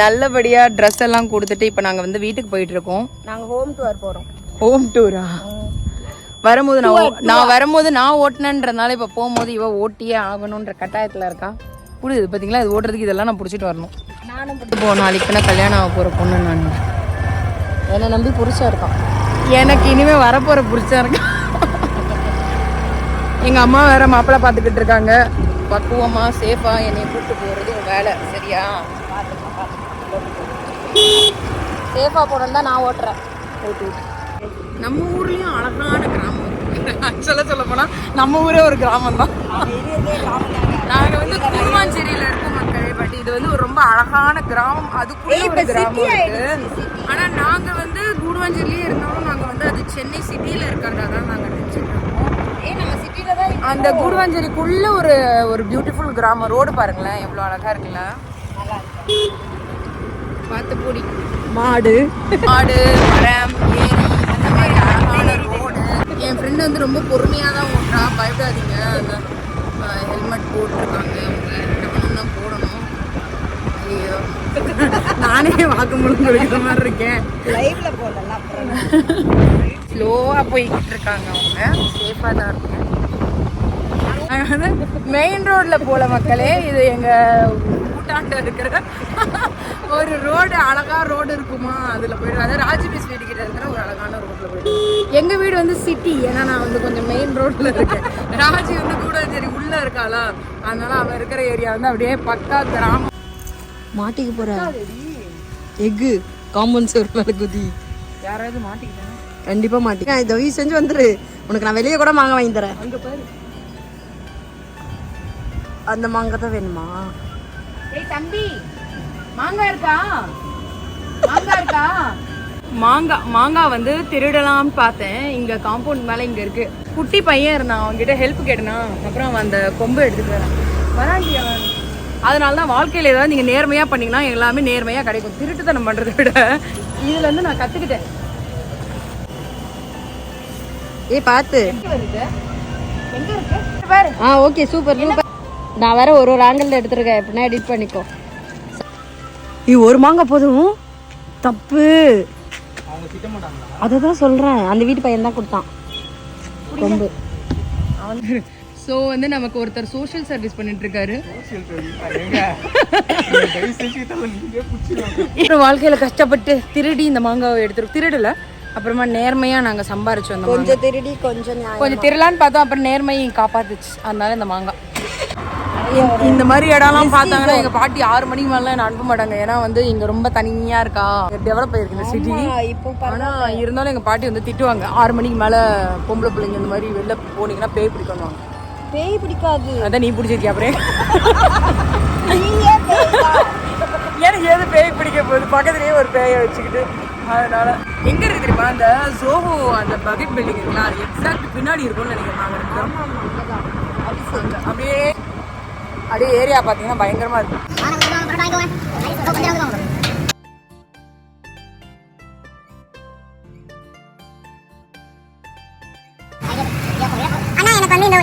நல்லபடியா ட்ரெஸ் எல்லாம் கொடுத்துட்டு இப்போ நாங்க வந்து வீட்டுக்கு போயிட்டு இருக்கோம். நாங்க ஹோம் டூர் போறோம். ஹோம் டூரா வரும்போது நான் நான் வரும்போது நான் ஓட்டினன்றனால இப்போ போகும்போது இவ ஓட்டியே ஆகணுன்ற கட்டாயத்துல இருக்கா? புரியுது பாத்தீங்களா? இது ஓட்டுறதுக்கு இதெல்லாம் நான் பிடிச்சிட்டு வரணும். நானும் இப்போ நாளைக்கு நான் கல்யாணம் ஆக போற பொண்ணு நான். என்னை நம்பி புருஷா இருக்கான் எனக்கு இனிமே வரப்போற புடிச்சா இருக்கா? எங்க அம்மா வேற மாப்பிள்ளை பார்த்துக்கிட்டு இருக்காங்க. பக்குவமா சேஃபா என்னை கூப்பிட்டு போறது உன் வேலை சரியா? சேஃபா போனோம் தான் நான் ஓட்டுறேன். நம்ம ஊர்லயும் அழகான கிராமம். ஆக்சுவலாக சொல்ல போனா நம்ம ஊரே ஒரு கிராமம் தான். நாங்க வந்து குருவாஞ்சேரியில இருக்கோம் மக்களே பட் இது வந்து ஒரு ரொம்ப அழகான கிராமம். அதுக்குள்ள ஒரு கிராமம் இருக்கு. ஆனா நாங்க வந்து கூடுவாஞ்சேரியிலே இருந்தாலும் நாங்க வந்து அது சென்னை சிட்டில இருக்கிறதா தான் நாங்க நினைச்சிட்டு இருக்கோம். அந்த கூடுவாஞ்சேரிக்குள்ள ஒரு ஒரு பியூட்டிஃபுல் கிராமம். ரோடு பாருங்களேன் எவ்வளவு அழகா இருக்குல்ல. இருக்கு. பார்த்து பூடி. மாடு. மாடு மரம் ஏரி அந்த மாதிரி அழகான ரோடு என் ஃப்ரெண்டு வந்து ரொம்ப பொறுமையாக தான் ஓட்டுறா. பயப்படாதீங்க. அந்த ஹெல்மெட் போட்டிருக்காங்க. அவங்க தான் போடணும். ஐயோ. நானே வாக்குமூலம் கொடுக்குற மாதிரி இருக்கேன். லைவ்ல போடலாம் ஸ்லோவாக போய்கிட்டு இருக்காங்க அவங்க. சேஃபாக தான் இருக்கும் மெயின் ரோட்ல போல மக்களே இது எங்க கூட்டாண்ட இருக்கிற ஒரு ரோடு அழகா ரோடு இருக்குமா? அதுல போயிட்டு அதாவது ராஜபீஸ் வீடு கிட்ட இருக்கிற ஒரு அழகான ரோட்ல போயிட்டு எங்க வீடு வந்து சிட்டி ஏன்னா நான் வந்து கொஞ்சம் மெயின் ரோட்ல இருக்கேன். ராஜி வந்து கூட சரி உள்ள இருக்காளா? அதனால அவ இருக்கிற ஏரியா வந்து அப்படியே பக்கா கிராமம். மாட்டிக்க போற. எக்கு காம்பவுண்ட் சுவர் மேல குதி யாராவது மாட்டிக்கிட்டாங்க கண்டிப்பா மாட்டிக்க இந்த வீ செஞ்சு வந்துரு. உனக்கு நான் வெளியே கூட மாங்காய் வாங்கி தரேன். அங்க பாரு. அந்த மாங்காய் தான் வேணுமா? ஏய் தம்பி. மாங்காய் இருக்கா? மாங்காய் இருக்கா? மாங்காய் மாங்காய் வந்து திருடலாம்னு பார்த்தேன். இங்க காம்பவுண்ட் மேல இங்க இருக்கு. குட்டி பையன் இருந்தான். அவன்கிட்ட ஹெல்ப் கேட்டனா. அப்புறம் அவன் அந்த கொம்பு எடுத்துட்டு வரான். வராண்டி அவன். அதனால தான் வாழ்க்கையில ஏதாவது நீங்க நேர்மையா பண்ணீங்கன்னா எல்லாமே நேர்மையா கிடைக்கும். திருட்டுத்தனம் பண்றதை விட. இதுல இருந்து நான் கத்துக்கிட்டேன். ஏய் பார்த்து. எங்க இருக்கு? ஆ ஓகே சூப்பர் சூப்பர் நான் வேற ஒரு ஒரு ஆங்கிள் எடுத்துருக்கேன். எப்படின்னா எடிட் பண்ணிக்கோ. நீ ஒரு மாங்காய் போதும். தப்பு. அதை தான் சொல்கிறேன் அந்த வீட்டு பையன் தான் கொடுத்தான். ரொம்ப ஸோ வந்து நமக்கு ஒருத்தர் சோஷியல் சர்வீஸ் பண்ணிட்டு இருக்காரு அப்புறம் வாழ்க்கையில கஷ்டப்பட்டு திருடி இந்த மாங்காவை எடுத்துரு திருடல. அப்புறமா நேர்மையா நாங்க சம்பாரிச்சு வந்தோம் கொஞ்சம் திருடி கொஞ்சம் கொஞ்சம் திருடலான்னு பார்த்தோம் அப்புறம் நேர்மை காப்பாத்துச்சு. அதனால இந்த மாங்காய் இந்த- மாதிரி இடம்லாம் பார்த்தாங்கன்னா எங்க பாட்டி ஆறு மணிக்கு மேல என்ன அனுப்ப மாட்டாங்க. ஏன்னா வந்து இங்க ரொம்ப தனியா இருக்கா? டெவலப் ஆயிருக்கு இந்த சிட்டி இப்போ ஆனா இருந்தாலும் எங்க பாட்டி வந்து திட்டுவாங்க. ஆறு மணிக்கு மேல பொம்பளை பிள்ளைங்க இந்த மாதிரி வெளில போனீங்கன்னா பேய் பிடிக்கணும் பேய் பிடிக்காது. அதான் நீ பிடிச்சிருக்கியா அப்புறம். எனக்கு எது பேய் பிடிக்க போகுது? பக்கத்துலயே ஒரு பேயை வச்சுக்கிட்டு. அதனால எங்க இருக்கு தெரியுமா? அந்த ஜோஹோ அந்த பக்கெட் பில்டிங் இருக்குல்ல அது எக்ஸாக்ட் பின்னாடி இருக்கும்னு நினைக்கிறேன். நாங்க அப்படியே ஏரியா பார்த்தீங்கன்னா பயங்கரமா இருக்கு. அண்ணா எனக்கு வந்து இந்த